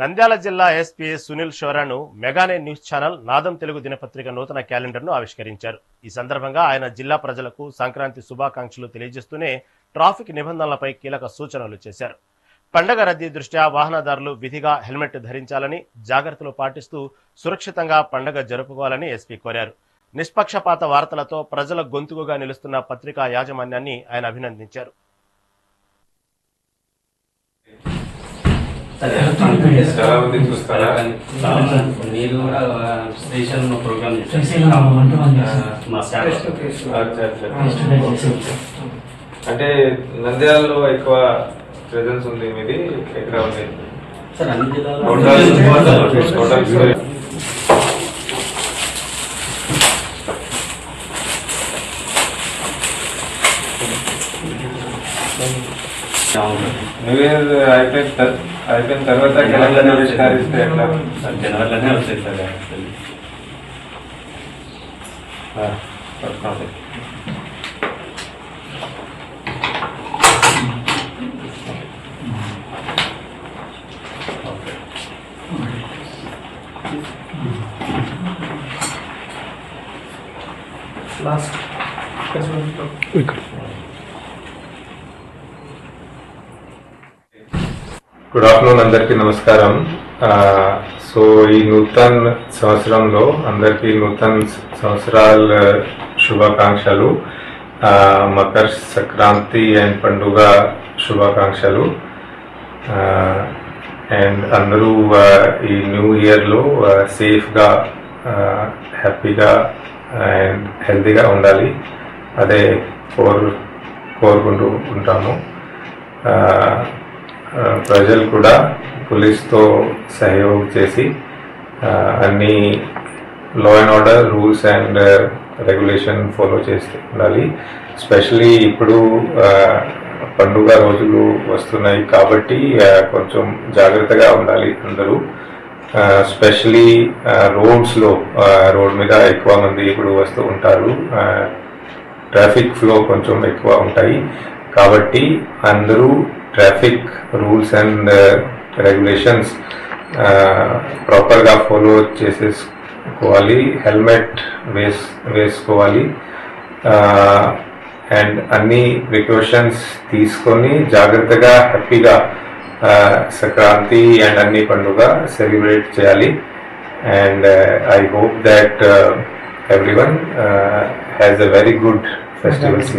నంద్యాల జిల్లా ఎస్పీ సునీల్ షోరాను మెగానే news channel నాదం తెలుగు దినపత్రిక నూతన క్యాలెండర్ను ఆవిష్కరించారు. ఈ సందర్భంగా ఆయన జిల్లా ప్రజలకు సంక్రాంతి శుభాకాంక్షలు తెలియజేస్తూనే ట్రాఫిక్ నిబంధనలపై కీలక సూచనలు చేశారు. పండగ రద్దీ దృష్ట్యా వాహనదారులు విధిగా హెల్మెట్ ధరించాలని జాగ్రత్తలు పాటిస్తూ సురక్షితంగా పండగ జరుపుకోవాలని ఎస్పీ కోరారు. నిష్పక్షపాత వార్తలతో ప్రజల గొంతుకుగా నిలుస్తున్న పత్రికా యాజమాన్యాన్ని ఆయన అభినందించారు. మీరు కూడా ప్రోగ్రామ్. అంటే నంద్యాలలో ఎక్కువ ప్రెజెన్స్ ఉంది మీది? ఎక్కడ ఉంది? సార్ అన్ని జిల్లాలో టోటల్ టోటల్ అవును. న్యూ ఇయర్ అయిపోయిన తర్- అయిపోయిన తర్వాత తెలంగాణ విష్కరిస్తే ఎట్లా సార్ జనవరిలోనే వస్తాయి సార్ యాక్చువల్లీ. ఆ, గుడ్ ఆఫ్టర్నూన్ అందరికీ నమస్కారం. సో ఈ నూతన్ సంవత్సరంలో అందరికీ నూతన్ సంవత్సరాల శుభాకాంక్షలు. మకర సంక్రాంతి అండ్ పండుగ శుభాకాంక్షలు. అండ్ అందరూ ఈ న్యూ ఇయర్లో సేఫ్గా హ్యాపీగా అండ్ హెల్తీగా ఉండాలి. అదే కోరు కోరుకుంటూ ఉంటాము. ప్రజలు కూడా పోలీస్తో సహయోగం చేసి అన్ని law and order rules and regulation follow చేస్తూ ఉండాలి. స్పెషలీ ఇప్పుడు పండుగ రోజులు వస్తున్నాయి కాబట్టి కొంచెం జాగ్రత్తగా ఉండాలి అందరూ. స్పెషలీ రోడ్స్లో రోడ్ మీద ఎక్కువ మంది ఇప్పుడు వస్తూ ఉంటారు. ట్రాఫిక్ ఫ్లో కొంచెం ఎక్కువ ఉంటాయి. కాబట్టి అందరూ ట్రాఫిక్ రూల్స్ అండ్ రెగ్యులేషన్స్ ప్రాపర్గా ఫాలో చేసేసుకోవాలి హెల్మెట్ వేస్ వేసుకోవాలి. అండ్ అన్ని ప్రికాషన్స్ తీసుకొని జాగ్రత్తగా హ్యాపీగా సంక్రాంతి అండ్ అన్ని పండుగ సెలబ్రేట్ చేయాలి. And I hope that everyone has a very good festival season